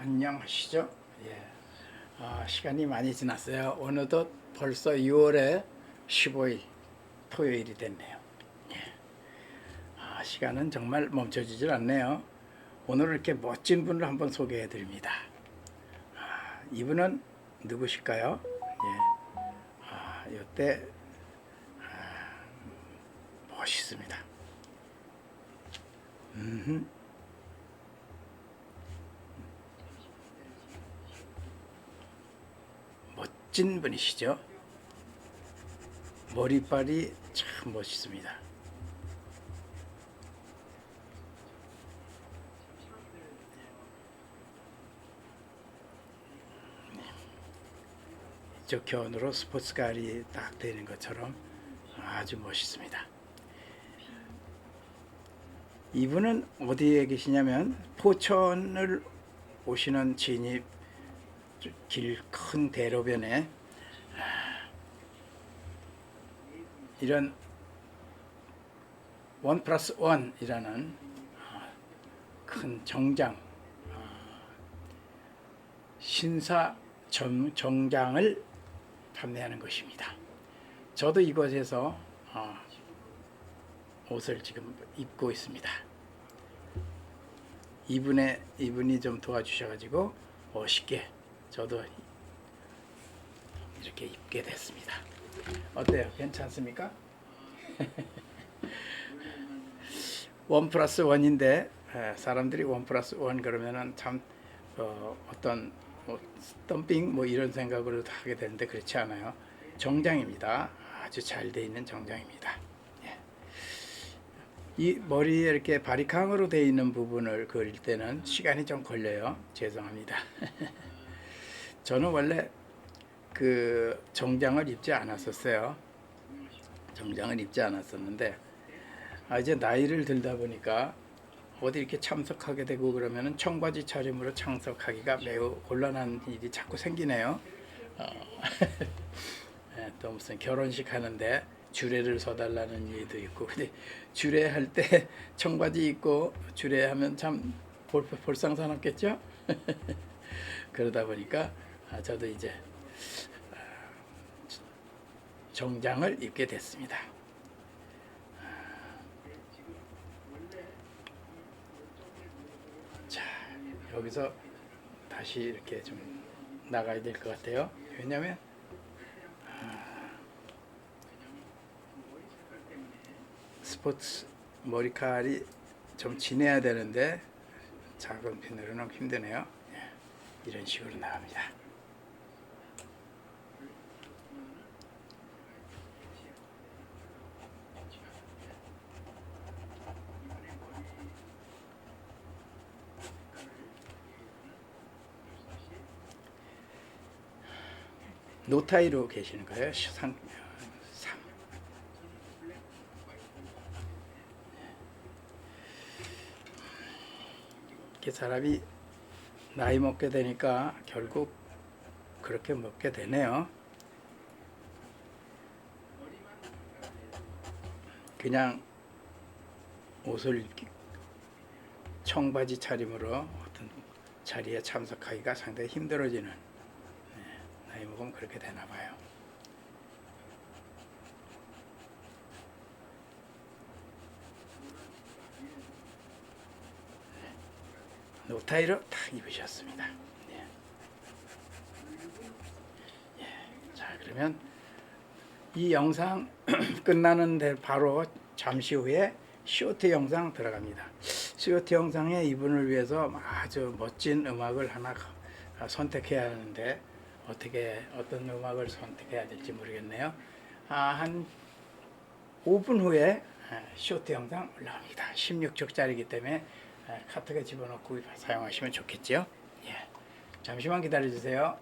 안녕하시죠? 예. 아, 시간이 많이 지났어요. 어느덧 벌써 6월에 15일 토요일이 됐네요. 예. 아, 시간은 정말 멈춰지질 않네요. 오늘 이렇게 멋진 분을 한번 소개해 드립니다. 아, 이분은 누구실까요? 예. 아, 이때 아, 멋있습니다. 음 멋진 분이시죠. 머리빨이 참 멋있습니다. 저 견으로 스포츠카리 딱 되는 것처럼 아주 멋있습니다. 이분은 어디에 계시냐면 포천을 오시는 진입 길 큰 대로변에 이런 원 플러스 원이라는 큰 정장 어, 신사 정, 정장을 판매하는 것입니다. 저도 이곳에서 어, 옷을 지금 입고 있습니다. 이분의 이분이 좀 도와주셔가지고 멋있게 저도 이렇게 입게 됐습니다. 어때요? 괜찮습니까? 원 플러스 원인데 에, 사람들이 원 플러스 원 그러면은 참 어, 어떤 뭐 덤핑 뭐 이런 생각으로 하게 되는데 그렇지 않아요. 정장입니다. 아주 잘 돼 있는 정장입니다. 예. 이 머리에 이렇게 바리캉으로 되어 있는 부분을 그릴 때는 시간이 좀 걸려요. 죄송합니다. 저는 원래 그 정장을 입지 않았었어요. 정장을 입지 않았었는데 아 이제 나이를 들다 보니까 어디 이렇게 참석하게 되고 그러면은 청바지 차림으로 참석하기가 매우 곤란한 일이 자꾸 생기네요. 어, 예, 또 무슨 결혼식 하는데 주례를 서달라는 일도 있고 근데 주례할 때 청바지 입고 주례하면 참 볼, 볼상사납겠죠? 그러다 보니까 아, 저도 이제 아, 정장을 입게 됐습니다. 자 여기서 다시 이렇게 좀 나가야 될 것 같아요. 왜냐하면 아, 스포츠 머리칼이 좀 진해야 되는데 작은 핀으로는 힘드네요. 예, 이런 식으로 나갑니다. 노타이로 계시는 거예요. 상, 상. 이렇게 사람이 나이 먹게 되니까 결국 그렇게 먹게 되네요. 그냥 옷을 청바지 차림으로 어떤 자리에 참석하기가 상당히 힘들어지는 네, 나이 먹으면 그렇게 되나 봐요. 노타이로 딱 입으셨습니다. 예. 예. 자 그러면 이 영상 끝나는 데 바로 잠시 후에 쇼트 영상 들어갑니다. 쇼트 영상에 이분을 위해서 아주 멋진 음악을 하나 선택해야 하는데 어떻게 어떤 음악을 선택해야 될지 모르겠네요. 아, 한 5분 후에 아, 쇼트 영상 올라옵니다. 16초짜리이기 때문에 아, 카톡에 집어넣고 사용하시면 좋겠죠. 예. 잠시만 기다려 주세요.